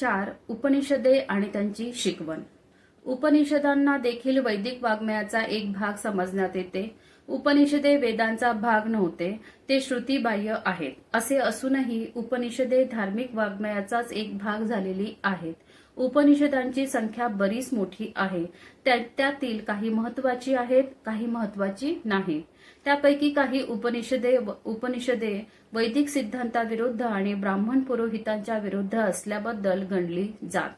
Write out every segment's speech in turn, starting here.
चार उपनिषदे आणि त्यांची शिकवण. उपनिषदांना देखील वैदिक वाङ्मयाचा एक भाग समजण्यात येते. उपनिषदे वेदांचा भाग नव्हते ते श्रुतीबाह्य आहेत. असे असूनही उपनिषदे धार्मिक वाङ्मयाचाच एक भाग झालेली आहेत. उपनिषदांची संख्या बरीच मोठी आहे. त्या- त्यातील काही महत्वाची आहेत काही महत्वाची नाही. त्यापैकी काही उपनिषदे उपनिषदे वैदिक सिद्धांताविरुद्ध आणि ब्राह्मण पुरोहितांच्या विरुद्ध असल्याबद्दल गणली जात.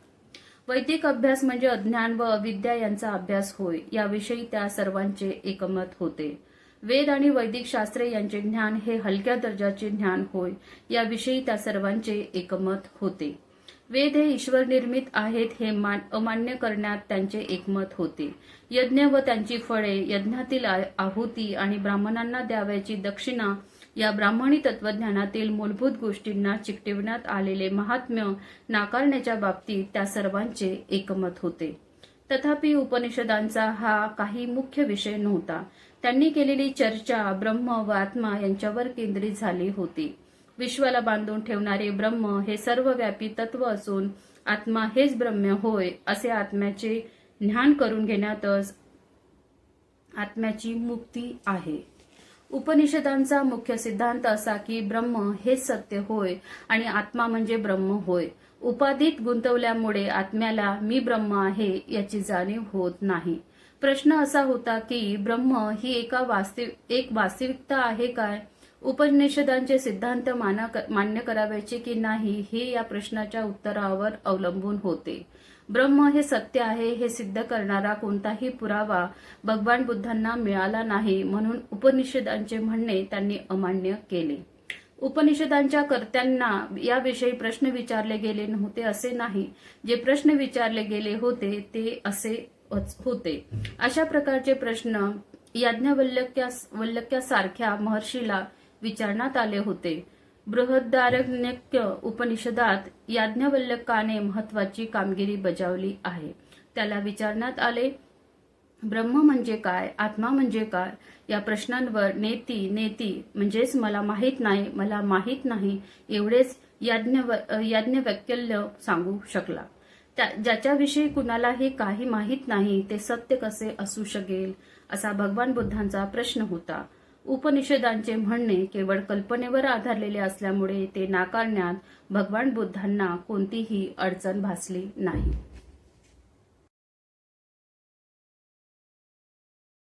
वैदिक अभ्यास म्हणजे अज्ञान व अविद्या यांचा अभ्यास होय याविषयी त्या सर्वांचे एकमत होते. वेद आणि वैदिक शास्त्रे यांचे ज्ञान हे हलक्या दर्जाचे ज्ञान होय याविषयी त्या सर्वांचे एकमत होते. वेद हे ईश्वर निर्मित आहेत हे मान अमान्य करण्यात त्यांचे एकमत होते. यज्ञ व त्यांची फळे यज्ञातील आहुती आणि ब्राह्मणांना द्यावयाची दक्षिणा या ब्राह्मणी तत्वज्ञानातील मूलभूत गोष्टींना चिकटविण्यात आलेले महात्म्य नाकारण्याच्या बाबतीत त्या सर्वांचे एकमत होते. तथापि उपनिषदांचा हा काही मुख्य विषय नव्हता. त्यांनी केलेली चर्चा ब्रह्म व आत्मा यांच्यावर केंद्रित झाली होती. विश्वाला बांधून ठेवणारे ब्रह्म हे सर्वव्यापी तत्व असून आत्मा हेच ब्रह्म होय असे आत्म्याचे ज्ञान करून घेण्यातच आत्म्याची मुक्ती आहे. उपनिषदांचा मुख्य सिद्धांत असा की ब्रह्म हेच सत्य होय आणि आत्मा म्हणजे ब्रह्म होय. उपाधीत गुंतवल्यामुळे आत्म्याला मी ब्रह्म आहे याची जाणीव होत नाही. प्रश्न असा होता की ब्रह्म ही एका वास्तविक एक वास्तविकता आहे काय? उपनिषदांचे सिद्धांत माना मान्य करावयाचे की नाही हे या प्रश्नाच्या उत्तरावर अवलंबून होते. ब्रह्म हे सत्य आहे हे सिद्ध करणारा कोणताही पुरावा भगवान बुद्धांना मिळाला नाही म्हणून उपनिषदांचे म्हणणे त्यांनी अमान्य केले. उपनिषदांच्या कर्त्यांना याविषयी प्रश्न विचारले गेले नव्हते असे नाही. जे प्रश्न विचारले गेले होते ते असे होते. अशा प्रकारचे प्रश्न याज्ञवल्क्या वल्लक्यासारख्या महर्षीला विचारण्यात आले होते. बृहदारण्यक्य उपनिषदात याज्ञवल्लकाने महत्वाची कामगिरी बजावली आहे. त्याला विचारण्यात आले ब्रह्म म्हणजे काय? आत्मा म्हणजे काय? या प्रश्नांवर नेती नेती म्हणजेच मला माहीत नाही मला माहीत नाही एवढेच याज्ञ याज्ञवल्क्य सांगू शकला. त्या ज्याच्याविषयी कुणालाही काही माहीत नाही ते सत्य कसे असू शकेल? असा भगवान बुद्धांचा प्रश्न होता. उपनिषदांचे म्हणणे केवळ कल्पनेवर आधारलेले असल्यामुळे ते नाकारण्यात भगवान बुद्धांना कोणतीही अडचण भासली नाही.